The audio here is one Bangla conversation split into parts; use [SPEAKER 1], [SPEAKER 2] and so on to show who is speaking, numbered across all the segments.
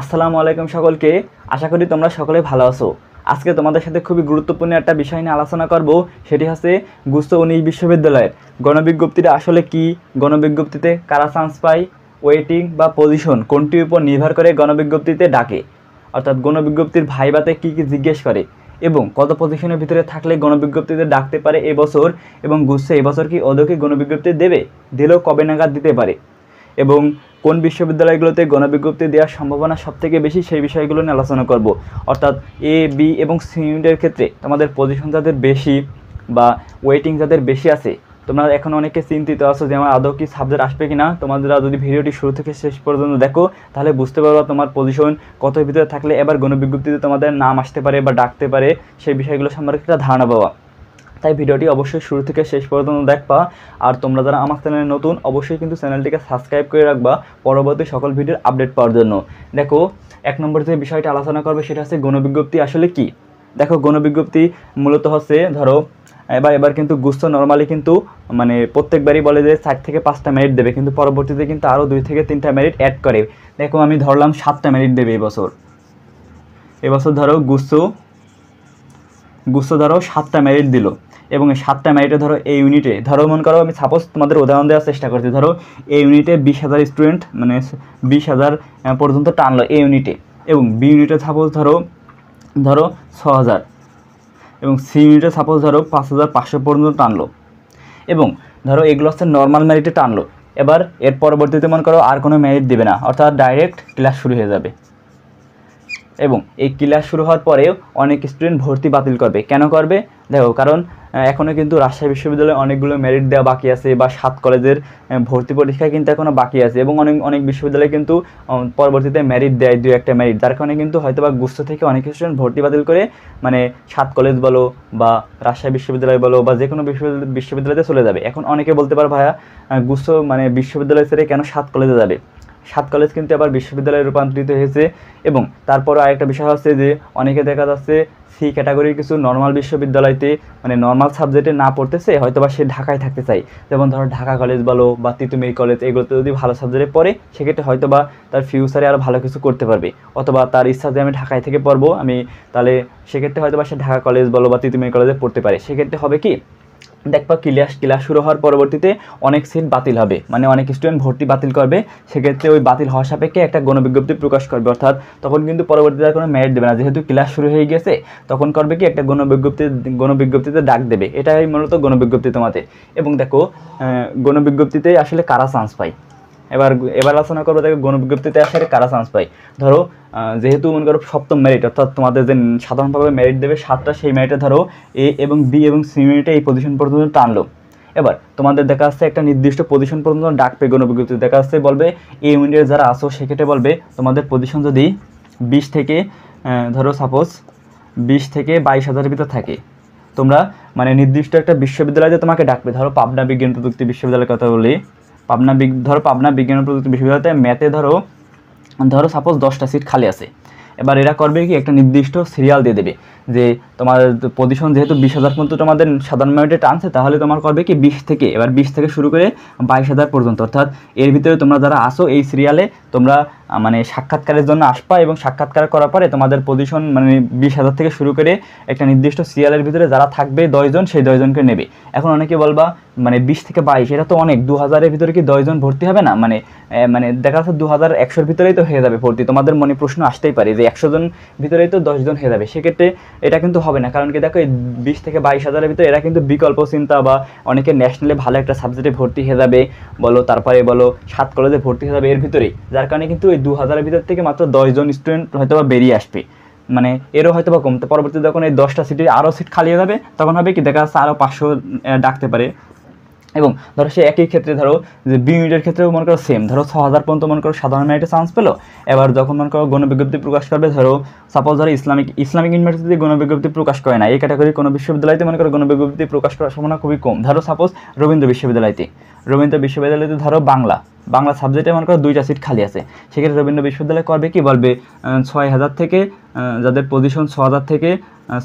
[SPEAKER 1] আসসালামু আলাইকুম সকলকে। আশা করি তোমরা সকলে ভালো আছো। আজকে তোমাদের সাথে খুবই গুরুত্বপূর্ণ একটা বিষয় নিয়ে আলোচনা করব। সেটি হচ্ছে গুস্ত উনিশ বিশ্ববিদ্যালয়ের। গণবিজ্ঞপ্তিটা আসলে কি? গণবিজ্ঞপ্তিতে কারা চান্স পায়? ওয়েটিং বা পজিশন কোনটির উপর নির্ভর করে গণবিজ্ঞপ্তিতে ডাকে? অর্থাৎ গণবিজ্ঞপ্তির ভাইবাতে কি কি জিজ্ঞেস করে? এবং কত পজিশনের ভিতরে থাকলে গণবিজ্ঞপ্তিতে ডাকতে পারে এবছর? এবং গুচ্ছে এবছর কি ওদেরকে গণবিজ্ঞপ্তি দেবে? দিলেও কবে নাগাদ দিতে পারে? এবং কোন বিশ্ববিদ্যালয়গুলোতে গণবিজ্ঞপ্তি দেওয়ার সম্ভাবনা সবথেকে বেশি সেই বিষয়গুলো নিয়ে আলোচনা করব। অর্থাৎ এ বি এবং সি ইউনিটের ক্ষেত্রে তোমাদের পজিশন যাদের বেশি বা ওয়েটিং যাদের বেশি আছে, তোমরা এখন অনেকে চিন্তিত আছো যে আমার আদৌ কি সাবজেক্ট আসবে কি না তোমাদের যদি ভিডিওটি শুরু থেকে শেষ পর্যন্ত দেখো, তাহলে বুঝতে পারবা তোমার পজিশন কত ভিতরে থাকলে এবার গণবিজ্ঞপ্তিতে তোমাদের নাম আসতে পারে বা ডাকতে পারে, সেই বিষয়গুলো সম্পর্কে একটা ধারণা পাওয়া তাই ভিডিওটি অবশ্যই শুরু থেকে শেষ পর্যন্ত দেখবা। আর তোমরা যারা আমার চ্যানেলে নতুন, অবশ্যই কিন্তু চ্যানেলটিকে সাবস্ক্রাইব করে রাখবা পরবর্তী সকল ভিডিওর আপডেট পাওয়ার জন্য। দেখো, এক নম্বর যে বিষয়টা আলোচনা করবে সেটা হচ্ছে গণবিজ্ঞপ্তি আসলে কি? দেখো, গণবিজ্ঞপ্তি মূলত হচ্ছে, ধরো, এবার এবার কিন্তু গুস্ত নর্মালি কিন্তু মানে প্রত্যেকবারই বলে যে চার থেকে পাঁচটা মেরিট দেবে, কিন্তু পরবর্তীতে কিন্তু আরও দুই থেকে তিনটা মেরিট অ্যাড করে। দেখো, আমি ধরলাম সাতটা মেরিট দেবে এবছর এবছর ধরো গুস্ত গুস্ত ধরো সাতটা মেরিট দিল। এবং এই সাতটা মেরিটে ধরো এই ইউনিটে ধরো মনে করো আমি সাপোজ তোমাদের উদাহরণ দেওয়ার চেষ্টা করছি। ধরো এই ইউনিটে বিশ হাজার স্টুডেন্ট মানে বিশ হাজার পর্যন্ত টানলো এই ইউনিটে এবং বি ইউনিটে সাপোজ ধরো ধরো ছ হাজার। এবং সি ইউনিটে সাপোজ ধরো পাঁচ হাজার পাঁচশো পর্যন্ত টানলো। এবং ধরো এগুলো হচ্ছে নর্মাল মেরিটে টানলো। এবার এর পরবর্তীতে মনে করো আর কোনো মেরিট দেবে না। অর্থাৎ ডাইরেক্ট ক্লাস শুরু হয়ে যাবে। এবং এই ক্লাস শুরু হওয়ার পরেও অনেক স্টুডেন্ট ভর্তি বাতিল করবে। কেন করবে? দেখো, কারণ এখনও কিন্তু রাজশাহী বিশ্ববিদ্যালয়ে অনেকগুলো মেরিট দেওয়া বাকি আছে বা সাত কলেজের ভর্তি পরীক্ষা কিন্তু এখনও বাকি আছে এবং অনেক অনেক বিশ্ববিদ্যালয়ে কিন্তু পরবর্তীতে মেরিট দেয় দু একটা মেরিট যার কারণে কিন্তু হয়তো বা গুচ্ছ থেকে অনেক স্টুডেন্ট ভর্তি বাতিল করে মানে সাত কলেজ বলো বা রাজশাহী বিশ্ববিদ্যালয় বলো বা যে কোনো বিশ্ববিদ্যালয়, বিশ্ববিদ্যালয়তে চলে যাবে। এখন অনেকে বলতে পারে, ভাইয়া গুচ্ছ মানে বিশ্ববিদ্যালয় ছেড়ে কেন সাত কলেজে যাবে? সাত কলেজ কিন্তু আবার বিশ্ববিদ্যালয়ে রূপান্তরিত হয়েছে এবং তারপরও আরেকটা বিষয় হচ্ছে যে অনেকে দেখা যাচ্ছে সি ক্যাটাগরির কিছু নর্মাল বিশ্ববিদ্যালয়তে মানে নর্মাল সাবজেক্টে না পড়তেছে হয়তো বা সে ঢাকায় থাকতে চাই যেমন ধরো ঢাকা কলেজ বলো বা তিতুমির কলেজ এগুলোতে যদি ভালো সাবজেক্টে পড়ে, সেক্ষেত্রে হয়তো বা তার ফিউচারে আরও ভালো কিছু করতে পারবে। অথবা তার ইচ্ছা যে আমি ঢাকায় থেকে পড়ব, আমি তাহলে সেক্ষেত্রে হয়তো বা সে ঢাকা কলেজ বলো বা তিতুমির কলেজে পড়তে পারে। সেক্ষেত্রে হবে কি দেখবা ক্লাস ক্লাস শুরু হওয়ার পরবর্তীতে অনেক সিট বাতিল হবে। মানে অনেক স্টুডেন্ট ভর্তি বাতিল করবে, সেক্ষেত্রে ওই বাতিল হওয়া সাপেক্ষে একটা গণবিজ্ঞপ্তি প্রকাশ করবে। অর্থাৎ তখন কিন্তু পরবর্তীতে কোনো মেরিট দেবে না। যেহেতু ক্লাস শুরু হয়ে গেছে, তখন করবে কি একটা গণবিজ্ঞপ্তি, গণবিজ্ঞপ্তিতে ডাক দেবে। এটাই মূলত গণবিজ্ঞপ্তি তোমাদের। এবং দেখো গণবিজ্ঞপ্তিতে আসলে কারা চান্স পায়? এবার এবার আলোচনা করব দেখো গণবিজ্ঞপ্তিতে আসলে কারা চান্স পায় ধরো যেহেতু মনে করো সপ্তম মেরিট অর্থাৎ তোমাদের যে সাধারণভাবে মেরিট দেবে সাতটা, সেই মেরিটে ধরো এ এবং বি এবং সি ইউনিটে এই পজিশন পর্যন্ত টানলো। এবার তোমাদের দেখা যাচ্ছে একটা নির্দিষ্ট পজিশন পর্যন্ত ডাকবে গণবিজ্ঞপ্তি দেখা যাচ্ছে বলবে এই ইউনিটের যারা আসো সেক্ষেত্রে বলবে তোমাদের পজিশন যদি বিশ থেকে ধরো সাপোজ বিশ থেকে বাইশ হাজারের ভিতর থাকে। তোমরা মানে নির্দিষ্ট একটা বিশ্ববিদ্যালয়তে তোমাকে ডাকবে, ধরো পাবনা বিজ্ঞান প্রযুক্তি বিশ্ববিদ্যালয়ের কথা বলি। পাবনা ধরো পাবনা বিজ্ঞান প্রযুক্তি বিশ্ববিদ্যালয়তে ম্যাথে ধরো ধরো সাপোজ দশটা সিট খালি আছে। এবার এরা করবে কি, একটা নির্দিষ্ট সিরিয়াল দিয়ে দেবে। যে তোমার পজিশন যেহেতু বিশ হাজার পর্যন্ত তোমাদের সাধারণ মেরিটে টানছে, তাহলে তোমার করবে কি বিশ থেকে, এবার বিশ থেকে শুরু করে বাইশ হাজার পর্যন্ত। অর্থাৎ এর ভিতরে তোমরা যারা আসো এই সিরিয়ালে তোমরা মানে সাক্ষাৎকারের জন্য আসবা এবং সাক্ষাৎকার করার পরে তোমাদের পজিশন মানে বিশ হাজার থেকে শুরু করে একটা নির্দিষ্ট সিরিয়ালের ভিতরে যারা থাকবে দশজন, সেই দশজনকে নেবে। এখন অনেকে বলবা মানে বিশ থেকে বাইশ, এটা তো অনেক দু হাজারের ভিতরে কি দশজন ভর্তি হবে না? মানে মানে দেখা যাচ্ছে দু হাজার একশোর ভিতরেই তো হয়ে যাবে ভর্তি। তোমাদের মনে প্রশ্ন আসতেই পারে যে একশো জন ভিতরেই তো দশজন হয়ে যাবে। সেক্ষেত্রে এটা কিন্তু হবে না। কারণ কি দেখো, এই বিশ থেকে বাইশ হাজারের ভিতরে এরা কিন্তু বিকল্প চিন্তা বা অনেকে ন্যাশনালে ভালো একটা সাবজেক্টে ভর্তি হয়ে যাবে, বলো তারপরে বলো সাত কলেজে ভর্তি হয়ে যাবে এর ভিতরেই। যার কারণে কিন্তু ওই দু হাজারের ভিতর থেকে মাত্র দশজন স্টুডেন্ট হয়তো বা বেরিয়ে আসবে। মানে এরও হয়তো বা কমতে, পরবর্তীতে যখন এই দশটা সিটে আরও সিট খালি হয়ে যাবে, তখন হবে কি, দেখা যাচ্ছে আরও পাঁচশো ডাকতে পারে। এবং ধরো সে একই ক্ষেত্রে ধরো যে বি ইউনিটের ক্ষেত্রেও মনে করো সেম ধরো ছ হাজার পর্যন্ত মনে করো সাধারণ মেরিটে চান্স পেল। এবার যখন মনে করো গণবিজ্ঞপ্তি প্রকাশ করবে, ধরো সাপোজ ধরো ইসলামিক ইসলামিক ইউনিভার্সিটি গণবিজ্ঞপ্তি প্রকাশ করে না, এই ক্যাটাগরি কোনো বিশ্ববিদ্যালয়তে মনে করো গণবিজ্ঞপ্তি প্রকাশ করার সম্ভাবনা খুবই কম। ধরো সাপোজ রবীন্দ্র বিশ্ববিদ্যালয়তে। রবীন্দ্র বিশ্ববিদ্যালয়তে ধরো বাংলা। বাংলা সাবজেক্টে মনে করো দুইটা সিট খালি আছে। সেক্ষেত্রে রবীন্দ্র বিশ্ববিদ্যালয় করবে কি? বলবে ছয় হাজার থেকে যাদের পজিশন ছ হাজার থেকে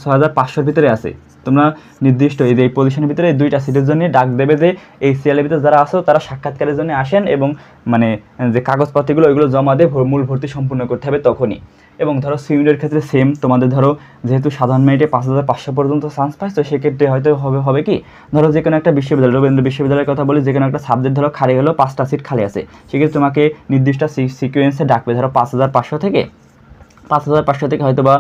[SPEAKER 1] ছ হাজার পাঁচশোর ভিতরে আছে। তোমরা নির্দিষ্ট এই যে এই পজিশনের ভিতরে এই দুইটা সিটের জন্য ডাক দেবে যে, এই সিএলের ভিতরে যারা আসো তারা সাক্ষাৎকারের জন্য আসেন এবং মানে যে কাগজপত্রগুলো, ওইগুলো জমা দিয়ে মূল ভর্তি সম্পূর্ণ করতে হবে তখনই। এবং ধরো সিউনিটের ক্ষেত্রে সেম তোমাদের ধরো যেহেতু সাধারণ মেরিটে পাঁচ হাজার পাঁচশো পর্যন্ত চান্স পাইছো সেক্ষেত্রে হয়তো হবে হবে কি? ধরো যে কোনো একটা বিশ্ববিদ্যালয়, রবীন্দ্র বিশ্ববিদ্যালয়ের কথা বলি, যে কোনো একটা সাবজেক্ট ধরো খালি হলো পাঁচটা সিট খালি আছে। সেক্ষেত্রে তোমাকে নির্দিষ্ট সিকুয়েন্সে ডাকবে ধরো পাঁচ হাজার পাঁচশো থেকে। পাঁচ হাজার পাঁচশো থেকে হয়তো বা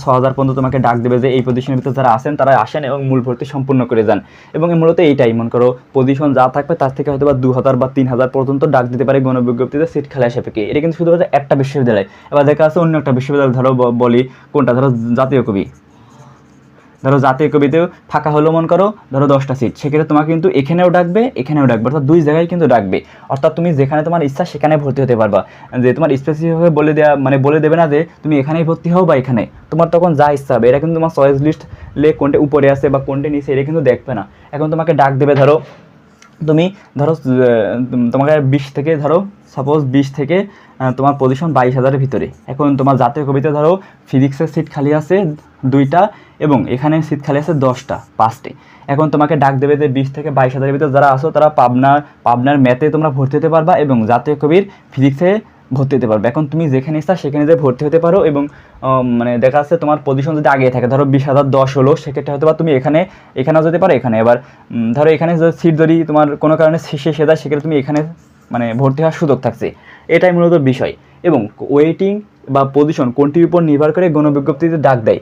[SPEAKER 1] ছ হাজার পর্যন্ত তোমাকে ডাক দেবে যে এই পজিশনের ভিতরে যারা আসেন তারা আসেন এবং মূল ভর্তি সম্পূর্ণ করে যান। এবং মূলত এইটাই, মনে করো পজিশন যা থাকবে তার থেকে হয়তো বা দু হাজার বা তিন হাজার পর্যন্ত ডাক দিতে পারে গণবিজ্ঞপ্তিতে সিট খেলা কি এটা কিন্তু শুধুমাত্র একটা বিশ্ববিদ্যালয়। এবার দেখা আছে অন্য একটা বিশ্ববিদ্যালয়, ধরো বলি, কোনটা? ধরো জাতীয় কবি। ধরো জাতীয় কবিতেও ফাঁকা হলো মন করো, ধরো দশটা সিট সেক্ষেত্রে তোমাকে কিন্তু এখানেও ডাকবে এখানেও ডাকবে, অর্থাৎ দুই জায়গায় কিন্তু ডাকবে। অর্থাৎ তুমি যেখানে তোমার ইচ্ছা সেখানে ভর্তি হতে পারবা। যে তোমার স্পেসিফিকভাবে বলে দেওয়া মানে বলে দেবে না যে তুমি এখানেই ভর্তি হও বা এখানে। তোমার তখন যা ইচ্ছা হবে, এটা কিন্তু তোমার চয়েস লিস্ট লে কোনটা উপরে আছে বা কোনটা নিচে, এটা কিন্তু দেখবে না। এখন তোমাকে ডাক দেবে, ধরো তুমি ধরো তোমাকে বিশ থেকে ধরো সাপোজ বিশ থেকে তোমার পজিশন বাইশ হাজারের ভিতরে। এখন তোমার জাতীয় কবিতা ধরো ফিজিক্সের সিট খালি আছে দুইটা এবং এখানে সিট খালি আছে দশটা, পাঁচটি। এখন তোমাকে ডাক দেবে যে বিশ থেকে বাইশ হাজারের ভিতরে যারা আসো তারা পাবনা পাবনার ম্যাথে তোমরা ভর্তি হতে পারবা এবং জাতীয় কবির ফিজিক্সে ভর্তি হতে পারবে। এখন তুমি যেখানে ইচ্ছা সেখানে যে ভর্তি হতে পারো এবং মানে দেখা যাচ্ছে তোমার পজিশন যদি আগে থাকে, ধরো বিশ হাজার দশ হলো, সেক্ষেত্রে হয়তো বা তুমি এখানে, এখানেও যেতে পারো, এখানে। এবার ধরো এখানে সিট যদি তোমার কোনো কারণে শেষে সে যায় সেক্ষেত্রে তুমি এখানে মানে ভর্তি হওয়ার সুযোগ থাকছে। এটাই মূলত বিষয়। এবং ওয়েটিং বা পজিশন কোনটির উপর নির্ভর করে গণবিজ্ঞপ্তিতে ডাক দেয়।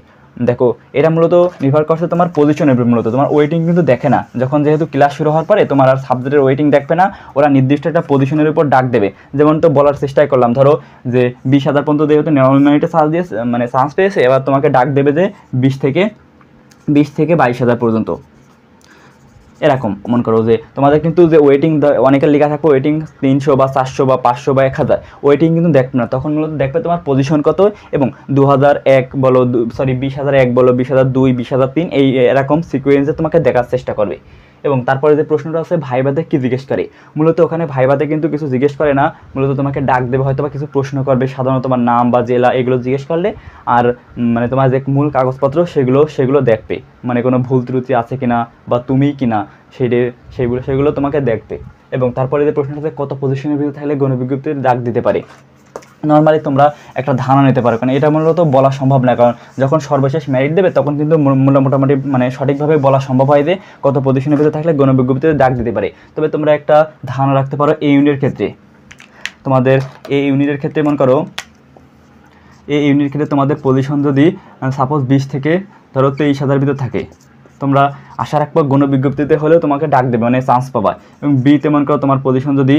[SPEAKER 1] দেখো, এটা মূলত নির্ভর করছে তোমার পজিশনের উপর মূলত। তোমার ওয়েটিং কিন্তু দেখে না। যখন যেহেতু ক্লাস শুরু হওয়ার পরে তোমার আর সাবজেক্টের ওয়েটিং দেখবে না, ওরা নির্দিষ্ট একটা পজিশনের উপর ডাক দেবে। যেমন তো বলার চেষ্টাই করলাম, ধরো যে বিশ হাজার পর্যন্ত যেহেতু মিনিটে চান্স দিয়ে মানে চান্স পেয়েছে, এবার তোমাকে ডাক দেবে যে বিশ থেকে বিশ থেকে বাইশ হাজার পর্যন্ত। এরকম, মন করো যে তোমাদের কিন্তু যে ওয়েটিং অনেকের লেখা থাকবে ওয়েটিং তিনশো বা চারশো বা পাঁচশো বা এক হাজার। ওয়েটিং কিন্তু দেখবে না, তখন মূলত দেখবে তোমার পজিশন কত এবং দু হাজার এক বলো সরি বিশ হাজার এক বলো বিশ হাজার দুই, বিশ হাজার তিন, এই এরকম সিকুয়েন্সে তোমাকে দেখার চেষ্টা করবে। এবং তারপরে যে প্রশ্নটা আছে ভাইবাতে কি জিজ্ঞেস করে? মূলত ওখানে ভাইবাতে কিন্তু কিছু জিজ্ঞেস করে না, মূলত তোমাকে ডাক দেবে হয়তো বা কিছু প্রশ্ন করবে, সাধারণত তোমার নাম বা জেলা এগুলো জিজ্ঞেস করলে, আর মানে তোমার যে মূল কাগজপত্র সেগুলো সেগুলো দেখবে। মানে কোনো ভুল ত্রুটি আছে কিনা বা তুমি কিনা, সেটা, সেগুলো সেগুলো তোমাকে দেখবে। এবং তারপরে যে প্রশ্নটা আছে, কত পজিশনের ভিতরে থাকলে গণবিজ্ঞপ্তির ডাক দিতে পারে? নর্মালি তোমরা একটা ধারণা নিতে পারো, কারণ এটা মূলত বলা সম্ভব না কারণ যখন সর্বশেষ মেরিট দেবে, তখন কিন্তু মোটামুটি মানে সঠিকভাবে বলা সম্ভব হয় যে কত পজিশনের ভিতরে থাকলে গণবিজ্ঞপ্তিতে ডাক দিতে পারে। তবে তোমরা একটা ধারণা রাখতে পারো এই ইউনিটের ক্ষেত্রে। তোমাদের এই ইউনিটের ক্ষেত্রে মনে করো এই ইউনিটের ক্ষেত্রে তোমাদের পজিশন যদি সাপোজ বিশ থেকে ধরো তেইশ হাজার ভিতরে থাকে তোমরা আশা রাখব গণবিজ্ঞপ্তিতে হলেও তোমাকে ডাক দেবে মানে চান্স পাবা। এবং বিতে মনে করো তোমার পজিশন যদি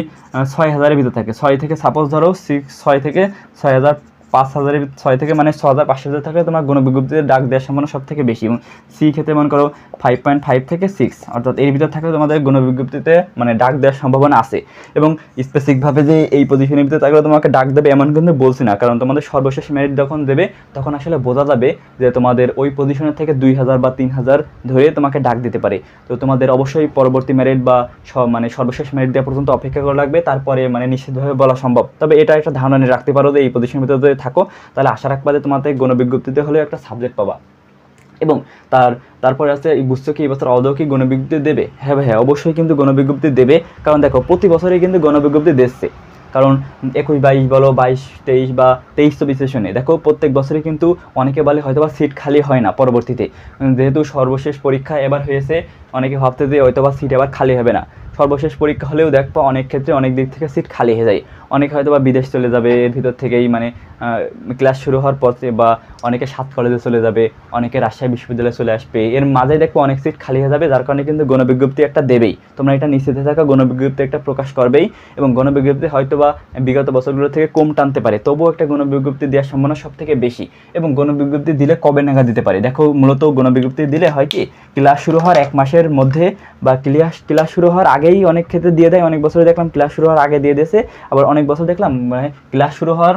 [SPEAKER 1] ছয় হাজারের ভিতরে থাকে, ছয় থেকে সাপোজ ধরো সিক্স ছয় থেকে ছয় হাজার পাঁচ হাজারের ছয় থেকে মানে ছ হাজার পাঁচশো হাজার থাকলে তোমার গণবিজ্ঞপ্তিতে ডাক দেওয়ার সম্ভাবনা সব থেকে বেশি। এবং সি ক্ষেত্রে মনে করো ফাইভ পয়েন্ট ফাইভ থেকে সিক্স অর্থাৎ এর ভিতরে থাকলে তোমাদের গণবিজ্ঞপ্তিতে মানে ডাক দেওয়ার সম্ভাবনা আছে। এবং স্পেসিফিকভাবে যে এই পজিশনের ভিতরে থাকলে তোমাকে ডাক দেবে এমন কিন্তু বলছি না, কারণ তোমাদের সর্বশেষ মেরিট যখন দেবে, তখন আসলে বোঝা যাবে যে তোমাদের ওই পজিশনের থেকে দুই হাজার বা তিন হাজার ধরে তোমাকে ডাক দিতে পারে। তো তোমাদের অবশ্যই পরবর্তী মেরিট বা মানে সর্বশেষ মেরিট দেওয়া পর্যন্ত অপেক্ষা করা লাগবে, তারপরে মানে নিশ্চিতভাবে বলা সম্ভব। তবে এটা একটা ধারণা রাখতে পারো যে এই পজিশনের ভিতরে যদি থাকো তাহলে আশা রাখবা যে তোমাদের গণবিজ্ঞপ্তিতে হলেও একটা সাবজেক্ট পাবা। এবং তার তারপরে আছে এই বুঝছ কি এবছর কি গণবিজ্ঞপ্তি দেবে? হ্যাঁ ভাই, হ্যাঁ অবশ্যই কিন্তু গণবিজ্ঞপ্তি দেবে। কারণ দেখো প্রতি বছরই কিন্তু গণবিজ্ঞপ্তি দিচ্ছে। কারণ একুশ বাইশ বলো বাইশ তেইশ বা তেইশ চব্বিশ সেশনে দেখো প্রত্যেক বছরই কিন্তু অনেকে বলে হয়তো বা সিট খালি হয় না পরবর্তীতে। যেহেতু সর্বশেষ পরীক্ষা এবার হয়েছে অনেকে ভাবতে যে হয়তো বা সিট এবার খালি হবে না। সর্বশেষ পরীক্ষা হলেও দেখব অনেক ক্ষেত্রে অনেক দিক থেকে সিট খালি হয়ে যায়। অনেকে হয়তো বা বিদেশ চলে যাবে, এর ভিতর থেকেই মানে ক্লাস শুরু হওয়ার পর থেকে বা অনেকে সাত কলেজে চলে যাবে, অনেকে রাজশাহী বিশ্ববিদ্যালয়ে চলে আসবে, এর মাঝে দেখব অনেক সিট খালি হয়ে যাবে, যার কারণে কিন্তু গণবিজ্ঞপ্তি একটা দেবেই। তোমরা এটা নিশ্চিত থাকা, গণবিজ্ঞপ্তি একটা প্রকাশ করবেই, এবং গণবিজ্ঞপ্তি হয়তো বা বিগত বছরগুলো থেকে কম টানতে পারে, তবুও একটা গণবিজ্ঞপ্তি দেওয়ার সম্ভাবনা সব থেকে বেশি। এবং গণবিজ্ঞপ্তি দিলে কবে নাগাদ দিতে পারে? দেখো, মূলত গণবিজ্ঞপ্তি দিলে হয় কি ক্লাস শুরু হওয়ার এক মাসের মধ্যে বা ক্লাস ক্লাস শুরু হওয়ার আগেই অনেক ক্ষেত্রে দিয়ে দেয়, অনেক বছরে দেখলাম ক্লাস শুরু হওয়ার আগে দিয়ে দিয়েছে, আবার অনেক বছর দেখলাম মানে ক্লাস শুরু হওয়ার,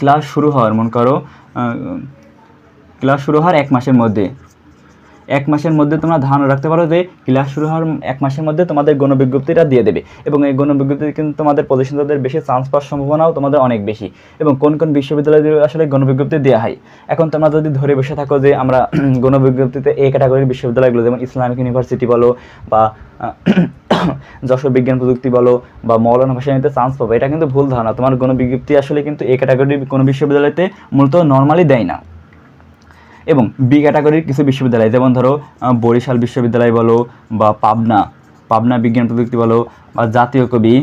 [SPEAKER 1] ক্লাস শুরু হওয়ার, মনে করো ক্লাস শুরু হওয়ার এক মাসের মধ্যে। এক মাসের মধ্যে তোমরা ধারণা রাখতে পারো যে ক্লাস শুরু হওয়ার এক মাসের মধ্যে তোমাদের গণবিজ্ঞপ্তিটা দিয়ে দেবে। এবং এই গণবিজ্ঞপ্তিতে কিন্তু তোমাদের প্রতিষ্ঠানদের বেশি চান্স পাওয়ার সম্ভাবনাও তোমাদের অনেক বেশি। এবং কোন কোন বিশ্ববিদ্যালয়ে আসলে গণবিজ্ঞপ্তি দেওয়া হয়। এখন তোমরা যদি ধরে বসে থাকো যে আমরা গণবিজ্ঞপ্তিতে এই ক্যাটাগরির বিশ্ববিদ্যালয়গুলো, যেমন ইসলামিক ইউনিভার্সিটি বলো বা যশোর বিজ্ঞান প্রযুক্তি বলো বা মৌলানা ভাষানিতে চান্স পাবো, এটা কিন্তু ভুল ধারণা। তোমার গণবিজ্ঞপ্তি আসলে কিন্তু এই ক্যাটাগরির কোনো বিশ্ববিদ্যালয়তে মূলত নর্মালি দেয় না। এবং বি ক্যাটাগরির কিছু বিশ্ববিদ্যালয়, যেমন ধরো বরিশাল বিশ্ববিদ্যালয় বলো বা পাবনা পাবনা বিজ্ঞান প্রযুক্তি বলো বা জাতীয় কবি,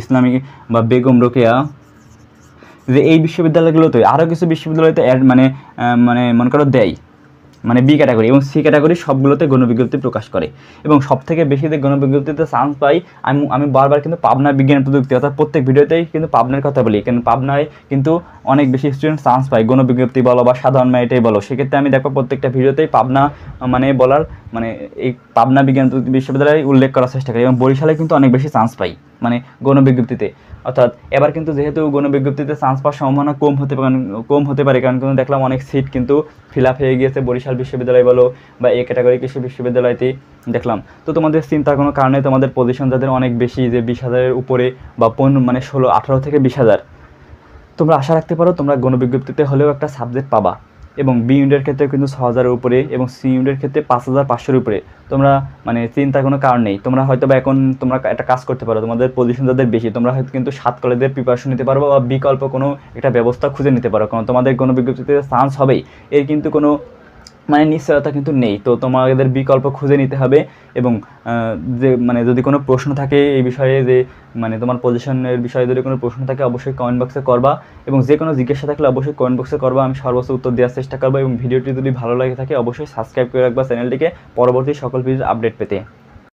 [SPEAKER 1] ইসলামিক বা বেগম রোকেয়া, যে এই বিশ্ববিদ্যালয়গুলোতে আরও কিছু বিশ্ববিদ্যালয়তে অ্যাড মানে মানে মনে করো দেয়। মানে বি ক্যাটাগরি এবং সি ক্যাটাগরি সবগুলোতে গণবিজ্ঞপ্তি প্রকাশ করে। এবং সব থেকে বেশি যে গণবিজ্ঞপ্তিতে চান্স পাই, আমি আমি বারবার কিন্তু পাবনা বিজ্ঞান প্রযুক্তি অর্থাৎ প্রত্যেক ভিডিওতেই কিন্তু পাবনার কথা বলি। কারণ পাবনায় কিন্তু অনেক বেশি স্টুডেন্ট চান্স পায়, গণবিজ্ঞপ্তি বলো বা সাধারণ মেরিটেই বলো। সেক্ষেত্রে আমি দেখো প্রত্যেকটা ভিডিওতেই পাবনা মানে বলার মানে এই পাবনা বিজ্ঞান বিশ্ববিদ্যালয় উল্লেখ করার চেষ্টা করি এবং বরিশালে কিন্তু অনেক বেশি চান্স পাই মানে গণবিজ্ঞপ্তিতে। অর্থাৎ এবার কিন্তু যেহেতু গণবিজ্ঞপ্তিতে চান্স পাওয়ার সম্ভাবনা কম হতে পারে, কম হতে পারে, কারণ কিন্তু দেখলাম অনেক সিট কিন্তু ফিল আপ হয়ে গিয়েছে বরিশাল বিশ্ববিদ্যালয় বলো বা এ ক্যাটাগরি কৃষি বিশ্ববিদ্যালয়তেই দেখলাম। তো তোমাদের চিন্তার কোনো কারণে তোমাদের পজিশন যাদের অনেক বেশি, যে বিশ হাজারের উপরে বা পনেরো মানে ষোলো, আঠারো থেকে বিশ হাজার, তোমরা আশা রাখতে পারো তোমরা গণবিজ্ঞপ্তিতে হলেও একটা সাবজেক্ট পাবা। এবং বি ইউনিটের ক্ষেত্রে কিন্তু ছ হাজারের উপরে এবং সি ইউনিটের ক্ষেত্রে পাঁচ হাজার পাঁচশোর উপরে। তোমরা মানে চিন্তার কোনো কারণ নেই। তোমরা হয়তো বা এখন তোমরা একটা কাজ করতে পারো, তোমাদের পজিশন যাদের বেশি। তোমরা হয়তো কিন্তু সাত কলেজের প্রিপারেশন নিতে পারো বা বিকল্প কোনো একটা ব্যবস্থা খুঁজে নিতে পারো। কারণ তোমাদের কোনো বিজ্ঞপ্তিতে চান্স হবেই। এর কিন্তু কোনো মানে নিশ্চয়তা কিন্তু নেই। তো তোমাদের বিকল্প খুঁজে নিতে হবে এবং যে মানে যদি কোনো প্রশ্ন থাকে এই বিষয়ে যে মানে তোমার পজিশনের বিষয়ে যদি কোনো প্রশ্ন থাকে অবশ্যই কমেন্ট বক্সে করবা এবং যে কোনো জিজ্ঞাসা থাকলে অবশ্যই কমেন্ট বক্সে করবা। আমি সর্বোচ্চ উত্তর দেওয়ার চেষ্টা করব এবং ভিডিওটি যদি ভালো লাগে থাকে অবশ্যই সাবস্ক্রাইব করে রাখবা চ্যানেলটিকে পরবর্তী সকল ভিডিওর আপডেট পেতে।